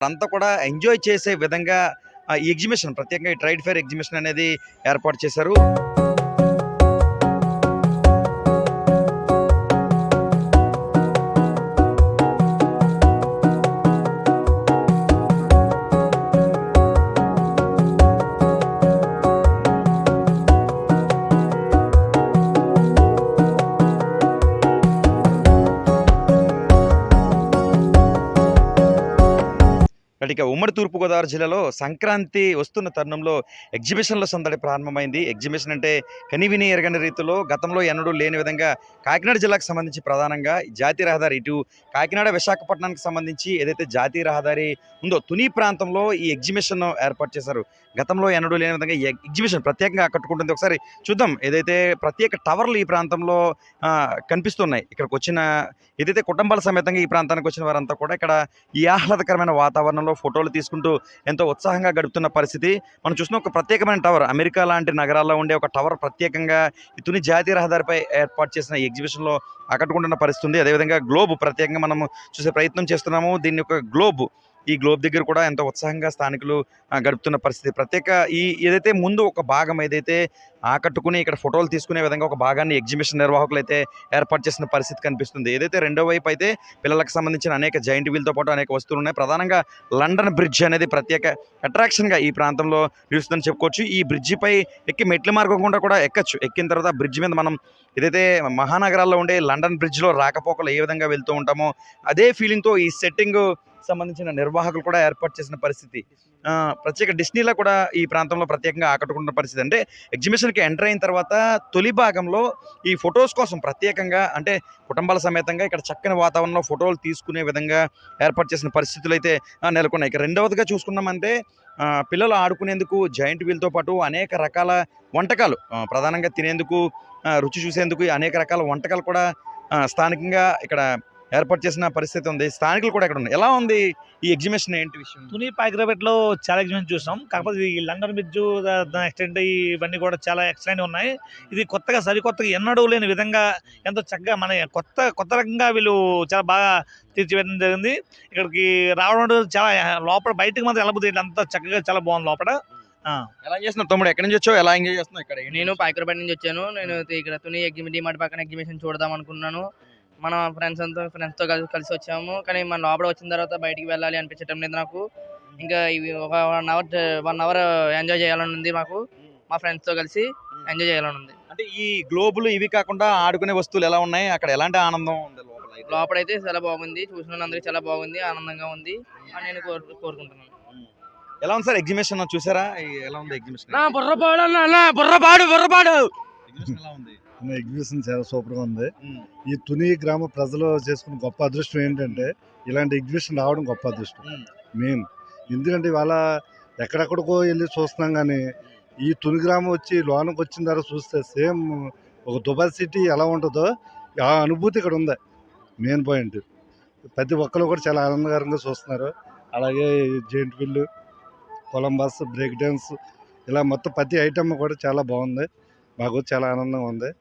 అంతా కూడా ఎంజాయ్ చేసే విధంగా ఆ, ఈ ఎగ్జిబిషన్ ప్రత్యేకంగా ఈ ట్రైడ్ ఫేర్ ఎగ్జిబిషన్ అనేది ఏర్పాటు చేశారు. ఇక ఉమ్మడి తూర్పుగోదావరి జిల్లాలో సంక్రాంతి వస్తున్న తరుణంలో ఎగ్జిబిషన్ల సందడి ప్రారంభమైంది. ఎగ్జిబిషన్ అంటే కనివిని ఎరగని రీతిలో గతంలో ఎన్నడూ లేని విధంగా కాకినాడ జిల్లాకు సంబంధించి ప్రధానంగా జాతీయ రహదారి ఇటు కాకినాడ విశాఖపట్నానికి సంబంధించి ఏదైతే జాతీయ రహదారి ఉందో తుని ప్రాంతంలో ఈ ఎగ్జిబిషన్ ఏర్పాటు చేశారు. గతంలో ఎన్నడూ లేని విధంగా ఈ ఎగ్జిబిషన్ ప్రత్యేకంగా ఆకట్టుకుంటుంది. ఒకసారి చూద్దాం ఏదైతే ప్రత్యేక టవర్లు ఈ ప్రాంతంలో కనిపిస్తున్నాయి. ఇక్కడికి వచ్చిన ఏదైతే కుటుంబాల సమేతంగా ఈ ప్రాంతానికి వచ్చిన వారంతా కూడా ఇక్కడ ఈ ఆహ్లాదకరమైన వాతావరణంలో ఫోటోలు తీసుకుంటూ ఎంతో ఉత్సాహంగా గడుపుతున్న పరిస్థితి. మనం చూసిన ఒక ప్రత్యేకమైన టవర్. అమెరికా లాంటి నగరాల్లో ఉండే ఒక టవర్ ప్రత్యేకంగా ఈ తుని జాతీయ రహదారిపై ఏర్పాటు చేసిన ఎగ్జిబిషన్లో ఆకట్టుకుంటున్న పరిస్థితి ఉంది. అదేవిధంగా గ్లోబ్ ప్రత్యేకంగా మనం చూసే ప్రయత్నం చేస్తున్నాము. దీన్ని ఒక గ్లోబ్ ఈ గ్లోబ్ దగ్గర కూడా ఎంతో ఉత్సాహంగా స్థానికులు గడుపుతున్న పరిస్థితి. ప్రత్యేక ఈ ఏదైతే ముందు ఒక భాగం ఏదైతే ఆకట్టుకుని ఇక్కడ ఫోటోలు తీసుకునే విధంగా ఒక భాగాన్ని ఎగ్జిబిషన్ నిర్వాహకులు అయితే ఏర్పాటు చేసిన పరిస్థితి కనిపిస్తుంది. ఏదైతే రెండో వైపు అయితే పిల్లలకు సంబంధించిన అనేక జాయింట్ వీల్తో పాటు అనేక వస్తువులు ఉన్నాయి. ప్రధానంగా లండన్ బ్రిడ్జ్ అనేది ప్రత్యేక అట్రాక్షన్గా ఈ ప్రాంతంలో నిలుస్తుందని చెప్పుకోవచ్చు. ఈ బ్రిడ్జిపై ఎక్కి మెట్ల మార్గం గుండా కూడా ఎక్కచ్చు. ఎక్కిన తర్వాత బ్రిడ్జ్ మీద మనం ఏదైతే మహానగరాల్లో ఉండే లండన్ బ్రిడ్జ్లో రాకపోకలు ఏ విధంగా వెళ్తూ ఉంటామో అదే ఫీలింగ్తో ఈ సెట్టింగ్ సంబంధించిన నిర్వాహకులు కూడా ఏర్పాటు చేసిన పరిస్థితి. ప్రత్యేక డిస్నీలో కూడా ఈ ప్రాంతంలో ప్రత్యేకంగా ఆకట్టుకుంటున్న పరిస్థితి. అంటే ఎగ్జిబిషన్కి ఎంటర్ అయిన తర్వాత తొలి భాగంలో ఈ ఫొటోస్ కోసం ప్రత్యేకంగా అంటే కుటుంబాల సమేతంగా ఇక్కడ చక్కని వాతావరణంలో ఫోటోలు తీసుకునే విధంగా ఏర్పాటు చేసిన పరిస్థితులు అయితే నెలకొన్నాయి. ఇక రెండవదిగా చూసుకున్నామంటే పిల్లలు ఆడుకునేందుకు జాయింట్ వీల్తో పాటు అనేక రకాల వంటకాలు ప్రధానంగా తినేందుకు రుచి చూసేందుకు అనేక రకాల వంటకాలు కూడా స్థానికంగా ఇక్కడ ఏర్పాటు చేసిన పరిస్థితి ఉంది. స్థానికులు కూడా ఇక్కడ ఉన్నారు ఎలా ఉంది ఈ ఎగ్జిబిషన్ ఏంటి విషయం? తుని పాకిరపేటలో చాలా ఎగ్జిబిషన్ చూసాం. కాకపోతే ఈ లండన్ బ్రిడ్జ్ ఎక్స్టెంట్ ఇవన్నీ కూడా చాలా ఎక్సలెంట్ ఉన్నాయి. ఇది కొత్తగా సరికొత్తగా ఎన్నడూ లేని విధంగా ఎంతో చక్కగా మన కొత్త కొత్త రకంగా వీళ్ళు చాలా బాగా తీర్చివేయడం జరిగింది. ఇక్కడికి రావడం చాలా లోపల బయటకు మాత్రం వెళ్ళబోతుంది అంత చక్కగా చాలా బాగుంది లోపల. ఆ. ఎలా చేస్తున్నావు తమ్ముడు? ఎక్కడి నుంచి వచ్చావు? ఎలా ఎంజాయ్ చేస్తున్నావు ఇక్కడ? నేను పాయకరపేట నుంచి వచ్చాను. నేను ఇక్కడ తుని ఎగ్జిబిషన్ డిమార్ట్ పక్కన ఎగ్జిబిషన్ చూడదాం అనుకున్నాను. మన ఫ్రెండ్స్ అంతా ఫ్రెండ్స్తో కలిసి కలిసి వచ్చాము. కానీ మన లోపల వచ్చిన తర్వాత బయటికి వెళ్ళాలి అనిపించడం లేదు నాకు. ఇంకా ఇవి ఒక one hour one hour enjoy చేయాలని ఉంది మాకు. మా ఫ్రెండ్స్తో కలిసి ఎంజాయ్ చేయాలని ఉంది. అంటే ఈ గ్లోబులు ఇవి కాకుండా ఆడుకునే వస్తువులు ఎలా ఉన్నాయి? అక్కడ ఎలాంటి ఆనందం ఉంది లోపల అయితే? లోపలైతే చాలా బాగుంది. చూసిన చాలా బాగుంది ఆనందంగా ఉంది అని నేను కోరు కోరుకుంటున్నాను. ఎలా ఉంది సార్ ఎగ్జిబిషన్? చూసారా? ఎలా ఉంది ఎగ్జిబిషన్? బుర్రపాడు అన్న బుర్రపాడు బుర్రపాడు. ఎగ్జిబిషన్ ఎలా ఉంది? ఎగ్జిబిషన్ చాలా సూపర్గా ఉంది. ఈ తుని గ్రామ ప్రజలు చేసుకున్న గొప్ప అదృష్టం ఏంటంటే ఇలాంటి ఎగ్జిబిషన్ రావడం గొప్ప అదృష్టం. మెయిన్. ఎందుకంటే ఇవాళ ఎక్కడెక్కడికో వెళ్ళి చూస్తున్నాం కానీ ఈ తుని గ్రామం వచ్చి లోనకి వచ్చిన తర్వాత చూస్తే సేమ్ ఒక దుబాయ్ సిటీ ఎలా ఉంటుందో ఆ అనుభూతి ఇక్కడ ఉంది. Main point. ప్రతి ఒక్కరు కూడా చాలా ఆనందకరంగా చూస్తున్నారు. అలాగే giant wheel Columbus break dance ఇలా మొత్తం ప్రతి ఐటమ్ కూడా చాలా బాగుంది. మాకు చాలా ఆనందంగా ఉంది.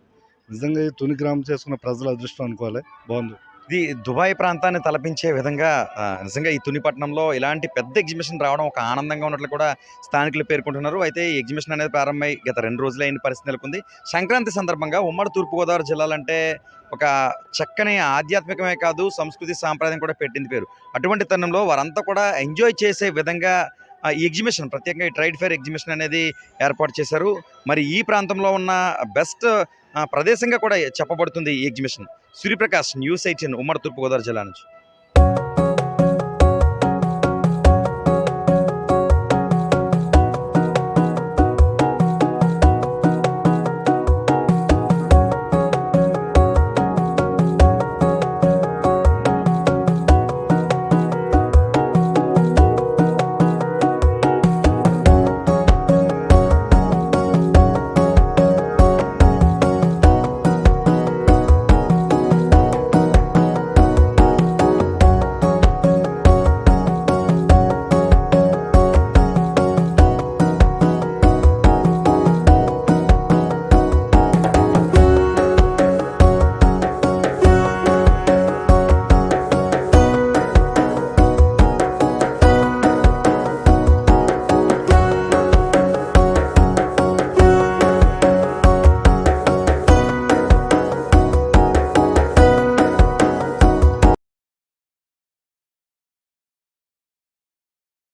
నిజంగా ఈ తుని గ్రామం చేసుకున్న ప్రజల అదృష్టం అనుకోవాలి. బాగుంది. ఇది దుబాయ్ ప్రాంతాన్ని తలపించే విధంగా నిజంగా ఈ తునిపట్నంలో ఇలాంటి పెద్ద ఎగ్జిబిషన్ రావడం ఒక ఆనందంగా ఉన్నట్లు కూడా స్థానికులు పేర్కొంటున్నారు. అయితే ఈ ఎగ్జిబిషన్ అనేది ప్రారంభమై గత రెండు రోజులు అయిన పరిస్థితి నెలకొంది. సంక్రాంతి సందర్భంగా ఉమ్మడి తూర్పుగోదావరి జిల్లాలంటే ఒక చక్కని ఆధ్యాత్మికమే కాదు సంస్కృతి సాంప్రదాయం కూడా పెట్టింది పేరు. అటువంటి తరుణంలో వారంతా కూడా ఎంజాయ్ చేసే విధంగా ఈ ఎగ్జిబిషన్ ప్రత్యేకంగా ఈ ట్రైడ్ ఫేర్ ఎగ్జిబిషన్ అనేది ఏర్పాటు చేశారు. మరి ఈ ప్రాంతంలో ఉన్న బెస్ట్ ప్రదేశంగా కూడా చెప్పబడుతుంది ఈ ఎగ్జిబిషన్. సూర్యప్రకాష్ న్యూస్ ఎయిటీన్ ఉమ్మడి తూర్పుగోదావరి జిల్లా నుంచి.